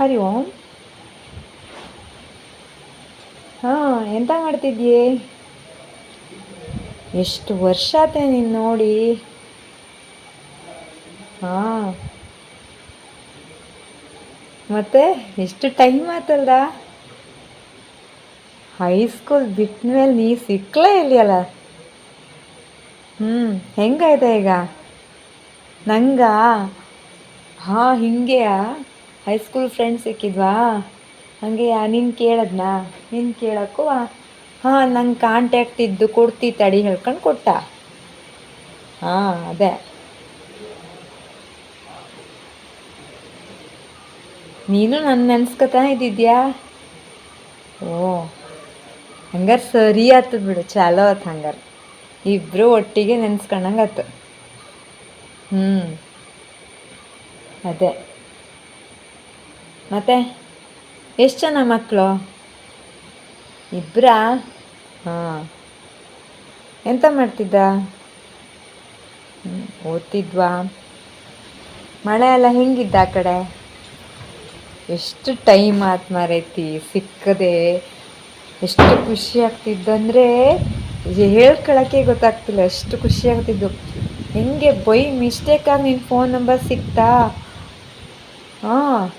ಹರಿ ಓಂ ಹಾಂ, ಎಂತ ಮಾಡ್ತಿದ್ಯೆ? ಎಷ್ಟು ವರ್ಷ ಆತೆ ನೀನು ನೋಡಿ. ಹಾಂ. ಮತ್ತೆ ಎಷ್ಟು ಟೈಮ್ ಆತಲ್ದ? ಹೈಸ್ಕೂಲ್ ಬಿಟ್ಮೇಲೆ ನೀ ಸಿಕ್ಕಲೇ ಇಲ್ಲಲ್ಲ ಹ್ಞೂ ಹೆಂಗಾಯ್ತಾ ಈಗ? ನಂಗ? ಹಾಂ, ಹಿಂಗೆಯಾ? High school friends ಸಿಕ್ಕಿದ್ವಾ? ಹಾಗೆ ನೀನು ಕೇಳದ್ನಾ? ನೀನು ಕೇಳೋಕ್ಕೂ ಹಾಂ, ನಂಗೆ ಕಾಂಟ್ಯಾಕ್ಟ್ ಇದ್ದು ಕೊಡ್ತಿ ತಡಿ ಹೇಳ್ಕೊಂಡು ಕೊಟ್ಟ. ಹಾಂ, ಅದೇ. ನೀನು ನನ್ನ ನೆನ್ಸ್ಕೊತಾ ಇದ್ದಿದ್ಯಾ? ಓ, ಹಂಗಾರೆ ಸರಿ ಆತು ಬಿಡು, ಚಾಲೋ ಆತು ಹಂಗಾರೆ. ಇಬ್ಬರು ಒಟ್ಟಿಗೆ ನೆನ್ಸ್ಕೊಂಡಂಗೆ ಹ್ಞೂ ಅದೇ. ಮತ್ತೆ ಎಷ್ಟು ಜನ ಮಕ್ಕಳು ಇಬ್ಬರಾ ಹಾಂ. ಎಂತ ಮಾಡ್ತಿದ್ದ? ಓದ್ತಿದ್ವಾ? ಮಳೆ ಎಲ್ಲ ಹೆಂಗಿದ್ದ ಆ ಕಡೆ? ಎಷ್ಟು ಟೈಮ್ ಆತ್ ಮಾರೈತಿ, ಸಿಕ್ಕದೆ. ಎಷ್ಟು ಖುಷಿ ಆಗ್ತಿದ್ದಂದರೆ ಹೇಳ್ಕೊಳಕ್ಕೆ ಗೊತ್ತಾಗ್ತಿಲ್ಲ, ಎಷ್ಟು ಖುಷಿ ಆಗ್ತಿದ್ದು ಹೆಂಗೆ ಬೈ ಮಿಸ್ಟೇಕಾಗಿ ನಿನ್ನ ಫೋನ್ ನಂಬರ್ ಸಿಕ್ತಾ? ಹಾಂ.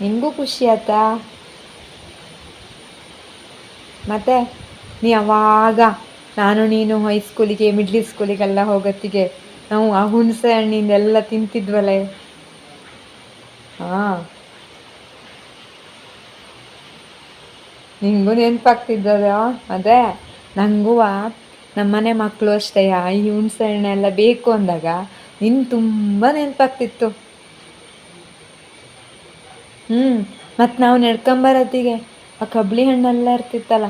ನಿಂಗೂ ಖುಷಿ ಆಯ್ತಾ ಮತ್ತೆ, ನೀ ಅವಾಗ ನಾನು ನೀನು ಹೈಸ್ಕೂಲಿಗೆ ಮಿಡ್ಲ್ ಸ್ಕೂಲಿಗೆಲ್ಲ ಹೋಗೋತ್ತಿಗೆ, ನಾವು ಆ ಹುಣಸೆ ಹಣ್ಣಿಂದೆಲ್ಲ ತಿಂತಿದ್ವಲ್ಲ ಹಾಂ. ನಿಂಗೂ ನೆನಪಾಗ್ತಿದ್ದದ? ಅದೇ ನನಗೂ ನಮ್ಮನೆ ಮಕ್ಕಳು ಅಷ್ಟೇ ಈ ಹುಣಸೆ ಹಣ್ಣೆಲ್ಲ ಬೇಕು ಅಂದಾಗ ನಿನ್ ತುಂಬ ನೆನಪಾಗ್ತಿತ್ತು. ಹ್ಞೂ ಮತ್ತು ನಾವು ನಡ್ಕೊಂಬರತ್ತಿಗೆ ಆ ಕಬ್ಳಿ ಹಣ್ಣೆಲ್ಲ ಇರ್ತಿತ್ತಲ್ಲ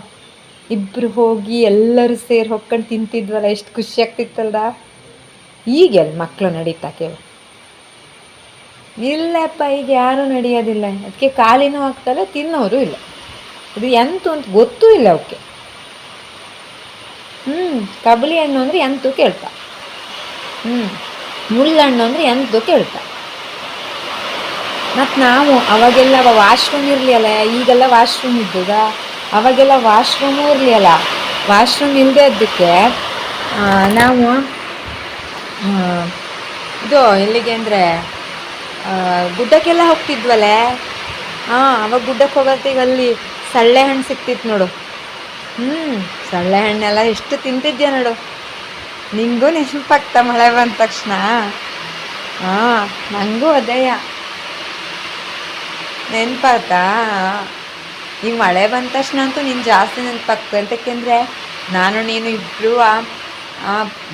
ಇಬ್ಬರು ಹೋಗಿ ಎಲ್ಲರೂ ಸೇರಿ ಹೊಕ್ಕೊಂಡು ತಿಂತಿದ್ವಲ್ಲ, ಎಷ್ಟು ಖುಷಿ ಆಗ್ತಿತ್ತಲ್ದ? ಈಗೆಲ್ಲ ಮಕ್ಕಳು ನಡೀತಾ ಕೇಳು. ಇಲ್ಲಪ್ಪ, ಈಗ ಯಾರೂ ನಡೆಯೋದಿಲ್ಲ. ಅದಕ್ಕೆ ಕಾಲಿನೂ ಆಗ್ತಲ್ಲ, ತಿನ್ನೋರು ಇಲ್ಲ. ಇದು ಎಂತು ಅಂತ ಗೊತ್ತೂ ಇಲ್ಲ ಅವಕ್ಕೆ ಹ್ಞೂ ಕಬಳಿ ಹಣ್ಣು ಅಂದರೆ ಎಂತು ಕೇಳ್ತಾ. ಹ್ಞೂ ಮುಳ್ಳಣ್ಣು ಅಂದರೆ ಎಂತು ಕೇಳ್ತಾ. ಮತ್ತು ನಾವು ಅವಾಗೆಲ್ಲ ವಾಶ್ರೂಮ್ ಇರಲಿಲ್ಲ ಈಗೆಲ್ಲ ವಾಶ್ರೂಮ್ ಇದ್ದದ? ಅವಾಗೆಲ್ಲ ವಾಶ್ರೂಮು ಇರಲಿಲ್ಲ ವಾಶ್ರೂಮ್ ಇಲ್ಲದೆ ಅದಕ್ಕೆ ನಾವು ಇದು ಎಲ್ಲಿಗೆ ಅಂದರೆ ಗುಡ್ಡಕ್ಕೆಲ್ಲ ಹೋಗ್ತಿದ್ವಲ್ಲ ಹಾಂ ಅವಾಗ ಗುಡ್ಡಕ್ಕೆ ಹೋಗೋತ್ತಿಗೆ ಅಲ್ಲಿ ಸಳ್ಳೆ ಹಣ್ಣು ಸಿಕ್ತಿತ್ತು ನೋಡು. ಹ್ಞೂ ಸಳ್ಳೆ ಹಣ್ಣೆಲ್ಲ ಎಷ್ಟು ತಿಂತಿದ್ಯಾ ನೋಡು. ನಿಂಗೂ ನೆನಪಾಗ್ತಾ ಮಳೆ ಬಂದ ತಕ್ಷಣ. ಹಾಂ ನನಗೂ ಅದೇಯ ನೆನಪಾತಾ ಈ ಮಳೆ ಬಂದ ತಕ್ಷಣ ಅಂತೂ ನೀನು ಜಾಸ್ತಿ ನೆನಪಾಗ್ತದೆ. ಅಂತಕ್ಕೆಂದರೆ ನಾನು ನೀನು ಇಬ್ಬರು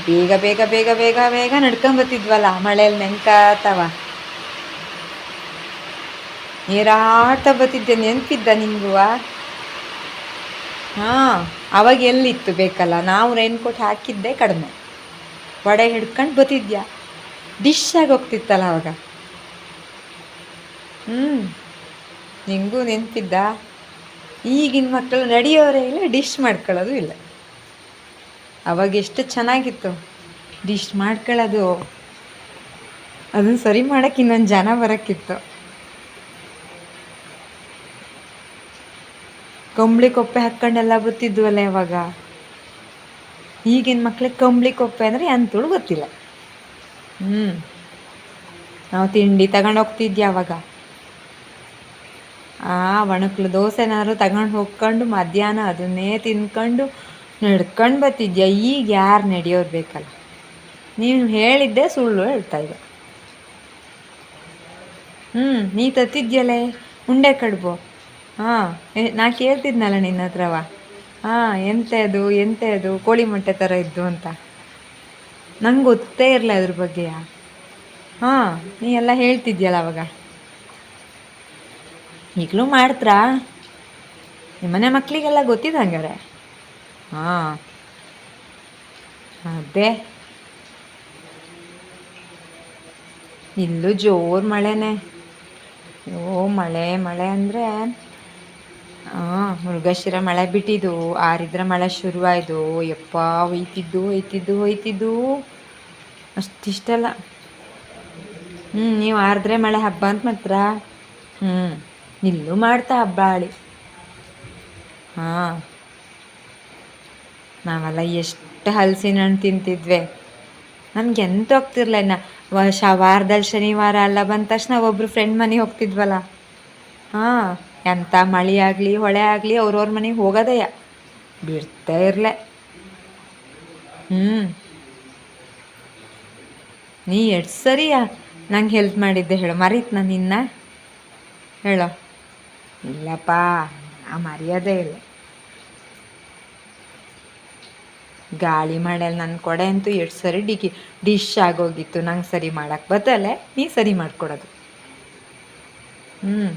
ಬೇಗ ಬೇಗ ಬೇಗ ಬೇಗ ಬೇಗ ನಡ್ಕೊಂಬತ್ತಿದ್ವಲ್ಲ ಮಳೆಯಲ್ಲಿ ನೆನ್ಕಾತವ. ನೀರಾಟ ಬತ್ತಿದ್ದೆ ನೆನಪಿದ್ದ ನಿಂಗುವ ಹಾಂ, ಅವಾಗ ಎಲ್ಲಿತ್ತು ಬೇಕಲ್ಲ, ನಾವು ರೈನ್ ಕೋಟ್ ಹಾಕಿದ್ದೆ ಕಡಿಮೆ. ವಡೆ ಹಿಡ್ಕೊಂಡು ಬತ್ತಿದ್ಯಾ ಡಿಶ್ ಆಗಿ ಹೋಗ್ತಿತ್ತಲ್ಲ ಅವಾಗ. ಹ್ಞೂ ನಿಂಗೂ ನೆನಪಿದ್ದ? ಈಗಿನ ಮಕ್ಕಳು ನಡೆಯೋರೇ ಇಲ್ಲ ಡಿಶ್ ಮಾಡ್ಕೊಳ್ಳೋದು ಇಲ್ಲ. ಅವಾಗ ಎಷ್ಟು ಚೆನ್ನಾಗಿತ್ತು. ಡಿಶ್ ಮಾಡ್ಕೊಳ್ಳೋದು. ಅದನ್ನು ಸರಿ ಮಾಡೋಕ್ಕೆ ಇನ್ನೊಂದು ಜನ ಬರೋಕ್ಕಿತ್ತು. ಕಂಬಳಿ ಕೊಪ್ಪೆ ಹಾಕ್ಕೊಂಡೆಲ್ಲ ಬತ್ತಿದ್ವಲ್ಲ ಇವಾಗ ಈಗಿನ ಮಕ್ಳಿಗೆ ಕಂಬಳಿ ಕೊಪ್ಪೆ ಅಂದರೆ ಅಂತೂ ಗೊತ್ತಿಲ್ಲ. ಹ್ಞೂ ನಾವು ತಿಂಡಿ ತಗೊಂಡು ಹೋಗ್ತಿದ್ಯ ಅವಾಗ. ಆ ಒಣಕ್ಲು ದೋಸೆನಾದ್ರು ತಗೊಂಡು ಹೋಗ್ಕೊಂಡು, ಮಧ್ಯಾಹ್ನ ಅದನ್ನೇ ತಿನ್ಕೊಂಡು, ನಡ್ಕೊಂಡು ಬರ್ತಿದ್ಯಾ? ಈಗ ಯಾರು ನಡೆಯೋರು ಬೇಕಲ್ಲ. ನೀನು ಹೇಳಿದ್ದೆ ಸುಳ್ಳು ಹೇಳ್ತಾ ಇದ್ದೆ. ಹ್ಞೂ ನೀ ತತ್ತಿದ್ಯಲೇ? ಉಂಡೆ ಕಡುಬು. ಹಾಂ ನಾ ಕೇಳ್ತಿದ್ನಲ್ಲ ನಿನ್ನ ಹತ್ರವ. ಹಾಂ, ಎಂತ ಅದು, ಎಂತೆ ಅದು, ಕೋಳಿ ಮೊಟ್ಟೆ ಥರ ಇದ್ದು ಅಂತ. ನಂಗೆ ಗೊತ್ತೇ ಇರಲ್ಲ ಅದ್ರ ಬಗ್ಗೆ. ಹಾಂ, ನೀ ಎಲ್ಲ ಹೇಳ್ತಿದ್ಯಲ್ಲ ಅವಾಗ. ಈಗಲೂ ಮಾಡ್ತ್ರಾ? ನಿಮ್ಮನೆ ಮಕ್ಕಳಿಗೆಲ್ಲ ಗೊತ್ತಿದೆ ಹಂಗಾರೆ ಹಾಂ. ಅದೇ. ಇಲ್ಲೂ ಜೋರು ಮಳೆನೇ. ಓ, ಮಳೆ ಮಳೆ ಅಂದರೆ ಹಾಂ ಮೃಗಶಿರ ಮಳೆ ಬಿಟ್ಟಿದ್ದು, ಆರಿದ್ರ ಮಳೆ ಶುರುವಾಯಿತು ಯಪ್ಪ, ಹೋಯ್ತಿದ್ದು ಹೋಯ್ತಿದ್ದು ಹೋಯ್ತಿದ್ದು. ಅಷ್ಟಿಷ್ಟಲ್ಲ. ಹ್ಞೂ ನೀವು ಆರಿದ್ರೆ ಮಳೆ ಹಬ್ಬ ಅಂತ ಮಾತ್ರ ಹ್ಞೂ ಇಲ್ಲೂ ಮಾಡ್ತಾ ಹಬ್ಬಾಳಿ ಹಾಂ. ನಾವೆಲ್ಲ ಎಷ್ಟು ಹಲಸಿನ ಹಣ್ಣು ತಿಂತಿದ್ವಿ. ನಮ್ಗೆ ಎಂತ ಹೋಗ್ತಿರ್ಲ ಇನ್ನು? ವಾರದಲ್ಲಿ ಶನಿವಾರ ಎಲ್ಲ ಬಂದ ತಕ್ಷಣ ಒಬ್ಬರು ಫ್ರೆಂಡ್ ಮನೆಗೆ ಹೋಗ್ತಿದ್ವಲ್ಲ. ಹಾಂ ಎಂಥ ಮಳೆ ಆಗಲಿ, ಹೊಳೆ ಆಗಲಿ ಅವ್ರವ್ರ ಮನೆಗೆ ಹೋಗೋದಯ್ಯ ಬಿಡ್ತಾ ಇರಲೆ. ಹ್ಞೂ ನೀ ಎಷ್ಟು ಸರಿಯಾ? ನಂಗೆ ಹೆಲ್ಪ್ ಮಾಡಿದ್ದೆ ಹೇಳು. ಮರೀತ್ ನಾನು ನಿನ್ನ? ಹೇಳೋ. ಇಲ್ಲಪ್ಪ, ಆ ಮರ್ಯಾದೆ ಇಲ್ಲ. ಗಾಳಿ ಮಾಡಲ್ಲಿ ನನ್ನ ಕೊಡೆ ಅಂತೂ ಎಷ್ಟು ಸರಿ ಡಿಗಿ, ಡಿಶ್ ಆಗೋಗಿತ್ತು, ನಂಗೆ ಸರಿ ಮಾಡಕ್ಕೆ ಬತ್ತಲೆ ನೀ ಸರಿ ಮಾಡಿಕೊಡೋದು. ಹ್ಞೂ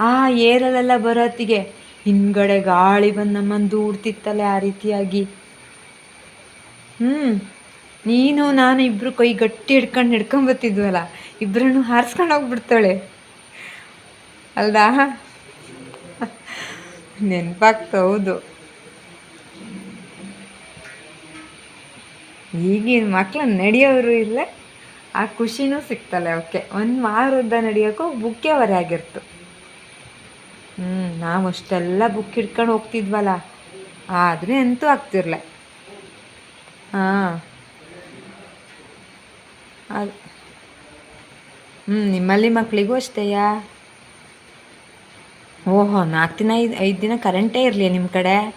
ಆ ಏರಲೆಲ್ಲ ಬರೋತ್ತಿಗೆ ಹಿಂದ್ಗಡೆ ಗಾಳಿ ಬಂದು ನಮ್ಮನ್ನು ದೂಡ್ತಿತ್ತಲೆ ಆ ರೀತಿಯಾಗಿ. ಹ್ಞೂ ನೀನು, ನಾನು ಇಬ್ಬರು ಕೈ ಗಟ್ಟಿ ಹಿಡ್ಕೊಂಡು ಹಿಡ್ಕೊಂಬತ್ತಿದ್ವಲ್ಲ ಇಬ್ಬರನ್ನು ಹಾರಿಸ್ಕೊಂಡು ಹೋಗ್ಬಿಡ್ತಾಳೆ. ಅಲ್ದಾ? ನೆನಪಾಗ್ತ ಹೌದು ಈಗಿನ ಮಕ್ಳು ನಡೆಯೋರು ಇಲ್ಲ ಆ ಖುಷಿನೂ ಸಿಗ್ತಲ್ಲ ಅವಕ್ಕೆ ಒಂದು ವಾರದ ನಡೆಯೋಕ್ಕೂ ಬುಕ್ಕೆ ಹೊರೆ ಆಗಿರ್ತು. ಹ್ಞೂ ನಾವು ಅಷ್ಟೆಲ್ಲ ಬುಕ್ ಹಿಡ್ಕೊಂಡು ಹೋಗ್ತಿದ್ವಲ್ಲ ಆದರೂ ಎಂತೂ ಆಗ್ತಿರ್ಲ. ಹಾಂ. ಅದು ಹ್ಞೂ ನಿಮ್ಮಲ್ಲಿ ಮಕ್ಕಳಿಗೂ ಅಷ್ಟೇಯಾ? ಓಹೋ, ನಾಲ್ಕು ದಿನ, ಐದು ಐದು ದಿನ ಕರೆಂಟೇ ಇರಲಿ ನಿಮ್ಮ ಕಡೆ.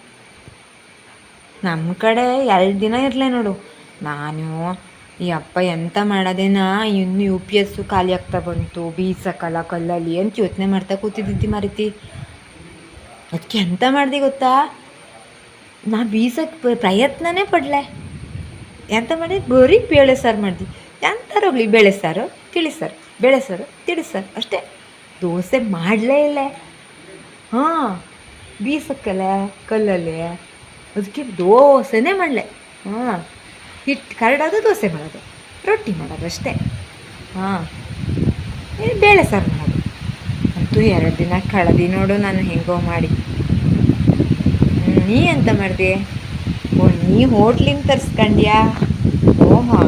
ನಮ್ಮ ಕಡೆ ಎರಡು ದಿನ ಇರಲಿ ನೋಡು. ನಾನು ಈ ಅಪ್ಪ ಎಂತ ಮಾಡೋದೇನ? ಇನ್ನು ಯು ಪಿ ಎಸ್ಸು ಖಾಲಿ ಆಗ್ತಾ ಬಂತು ಬೀಸಕ್ಕಲ್ಲ ಕಲ್ಲಲ್ಲಿ ಅಂತ ಯೋಚನೆ ಮಾಡ್ತಾ ಕೂತಿದ್ದಿದ್ದು ಮಾರೀತಿ. ಅದಕ್ಕೆ ಎಂತ ಮಾಡ್ದೆ ಗೊತ್ತಾ? ನಾ ಬೀಸಕ್ಕೆ ಪ್ರಯತ್ನನೇ ಪಡಲೆ. ಎಂತ ಮಾಡಿ ಬರೀ ಬೇಳೆ ಸಾರು ಮಾಡ್ದಿ. ಎಂತಾರು ಹೋಗ್ಲಿ? ಬೇಳೆ ಸಾರು ತಿಳಿಸಾರು ಬೇಳೆ ಸಾರು ತಿಳಿಸಾರು ಅಷ್ಟೇ. ದೋಸೆ ಮಾಡಲೇ ಇಲ್ಲ. ಹಾಂ ಬೀಸಕ್ಕಲ್ಲ ಕಲ್ಲಲ್ಲಿ ಅದಕ್ಕೆ ದೋಸೆನೇ ಮಾಡಲೆ. ಹಾಂ ಹಿಟ್ಟು ಕರಡೋದು ದೋಸೆ ಮಾಡೋದು, ರೊಟ್ಟಿ ಮಾಡೋದು ಅಷ್ಟೇ. ಹಾಂ ಬೇಳೆ ಸಾರು ಮಾಡೋದು. ಅಂತೂ ಎರಡು ದಿನ ಕಳೆದಿ ನೋಡು ನಾನು ಹೆಂಗೋ ಮಾಡಿ. ನೀ ಎಂತ ಮಾಡಿದೆ? ಓ, ನೀ ಹೋಟ್ಲಿಂದ ತರಿಸ್ಕೊಂಡ್ಯಾ? ಓಹೋ.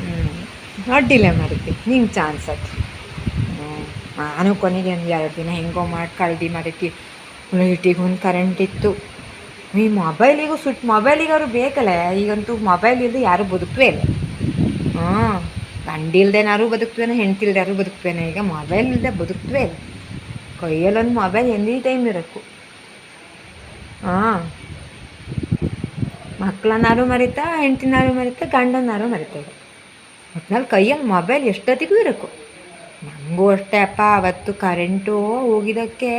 ಹ್ಞೂ ಅಡ್ಡಿಲ್ಲ ಮಾಡಿದ್ದೆ, ನಿಂಗೆ ಚಾನ್ಸ್ ಅದು ನಾನು ಕೊನೆಗೆ ಒಂದು ಎರಡು ದಿನ ಹೆಂಗೋ ಮಾಡಿ ಖರೀದಿ ಮಾಡಿದ್ದಿ ಲೈಟಿಗೆ ಒಂದು ಕರೆಂಟ್ ಇತ್ತು. ಈ ಮೊಬೈಲಿಗೂ ಸುಟ್ಟು ಮೊಬೈಲಿಗಾರು ಬೇಕಲ್ಲ? ಈಗಂತೂ ಮೊಬೈಲ್ ಇಲ್ಲದೆ ಯಾರೂ ಬದುಕುವೇ ಇಲ್ಲ. ಹಾಂ ಗಂಡಿಲ್ದೇನಾರು ಬದುಕ್ತೇನೆ, ಹೆಂಡ್ತಿಲ್ದಾರು ಬದುಕ್ತೇನೆ, ಈಗ ಮೊಬೈಲ್ ಇಲ್ಲದೆ ಬದುಕ್ತವೇ ಇಲ್ಲ. ಕೈಯಲ್ಲೊಂದು ಮೊಬೈಲ್ ಎನಿ ಟೈಮ್ ಇರಬೇಕು ಹಾಂ ಮಕ್ಕಳನ್ನಾರು ಮರಿತಾ, ಹೆಂಡ್ತಿನಾರು ಮರಿತಾ, ಗಂಡನಾರು ಮರಿತಾರೆ ಒಟ್ನಲ್ಲಿ ಕೈಯಲ್ಲಿ ಮೊಬೈಲ್ ಎಷ್ಟೊತ್ತಿಗೂ ಇರಬೇಕು ನಮಗೂ ಅಷ್ಟೇ, ಅಪ್ಪ, ಅವತ್ತು ಕರೆಂಟು ಹೋಗಿದ್ದಕ್ಕೆ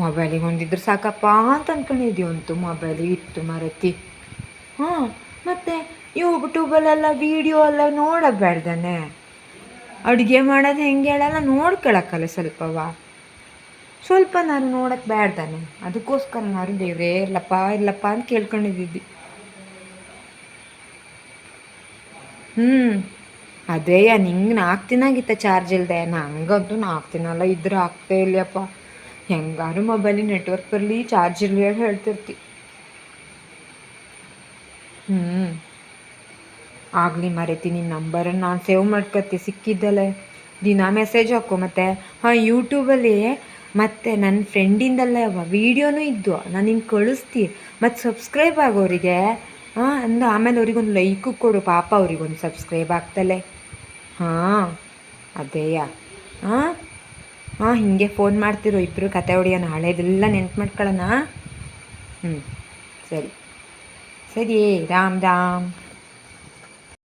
ಮೊಬೈಲಿಗೆ ಹೊಂದಿದ್ರು ಸಾಕಪ್ಪ ಅಂತ ಅಂದ್ಕೊಂಡಿದ್ದೀವಿ ಅಂತೂ ಮೊಬೈಲ್ ಇತ್ತು ಮರತಿ. ಹಾಂ, ಮತ್ತು ಯೂಟ್ಯೂಬಲ್ಲೆಲ್ಲ ವೀಡಿಯೋ ಎಲ್ಲ ನೋಡಬೇಡ್ದಾನೆ ಅಡುಗೆ ಮಾಡೋದು ಹೆಂಗೆ ಹೇಳಲ್ಲ, ನೋಡ್ಕೊಳಕ್ಕಲ್ಲ ಸ್ವಲ್ಪವ. ಸ್ವಲ್ಪ ನಾನು ನೋಡಕ್ಕೆ ಬೇಡ್ದಾನೆ ಅದಕ್ಕೋಸ್ಕರ ನಾನು ದೇವ್ರೇ ಇಲ್ಲಪ್ಪ ಇಲ್ಲಪ್ಪ ಅಂತ ಕೇಳ್ಕೊಂಡಿದ್ದಿದ್ದಿ ಹ್ಞೂ ಅದೇ ನಿಂಗೆ ನಾಲ್ಕು ದಿನ ಆಗಿತ್ತ ಚಾರ್ಜ್ ಇಲ್ಲದೆ ನಂಗಂತೂ ನಾಲ್ಕು ದಿನ ಅಲ್ಲ ಇದ್ರೆ ಆಗ್ತೇ ಇಲ್ಲಪ್ಪ ಹೆಂಗಾರು ಮೊಬೈಲಿಗೆ ನೆಟ್ವರ್ಕ್ ಬರಲಿ ಚಾರ್ಜ್ ಇರಲಿ ಅಂತ ಹೇಳ್ತಿರ್ತಿ. ಹ್ಞೂ ಆಗಲಿ ಮರೆತಿ ನಿನ್ನ ನಂಬರನ್ನು ನಾನು ಸೇವ್ ಮಾಡ್ಕೊತಿ, ಸಿಕ್ಕಿದ್ದಲ್ಲೇ. ದಿನ ಮೆಸೇಜ್ ಹಾಕು ಮತ್ತೆ. ಹಾಂ ಯೂಟ್ಯೂಬಲ್ಲಿ ಮತ್ತು ನನ್ನ ಫ್ರೆಂಡಿಂದಲ್ಲ ವೀಡಿಯೋನೂ ಇದ್ದು ನಾನು ನಿಂಗೆ ಕಳಿಸ್ತಿ. ಮತ್ತು ಸಬ್ಸ್ಕ್ರೈಬ್ ಆಗೋರಿಗೆ, ಹಾಂ, ಅಂದ ಆಮೇಲೆ ಅವ್ರಿಗೊಂದು ಲೈಕು ಕೊಡು. ಪಾಪ ಅವ್ರಿಗೊಂದು ಸಬ್ಸ್ಕ್ರೈಬ್ ಆಗ್ತಲೆ. ಹಾಂ, ಅದೇಯ. ಹಾಂ ಹಾಂ ಹೀಗೆ ಫೋನ್ ಮಾಡ್ತಿರೋ ಇಬ್ಬರು ಕತೆ ಹೊಡಿಯೋಣ ಹಳೇದೆಲ್ಲ ನೆನ್ಪು ಮಾಡ್ಕೊಳ್ಳೋಣ ಹ್ಞೂ ಸರಿ. ಸರಿ, ರಾಮ್ ರಾಮ್.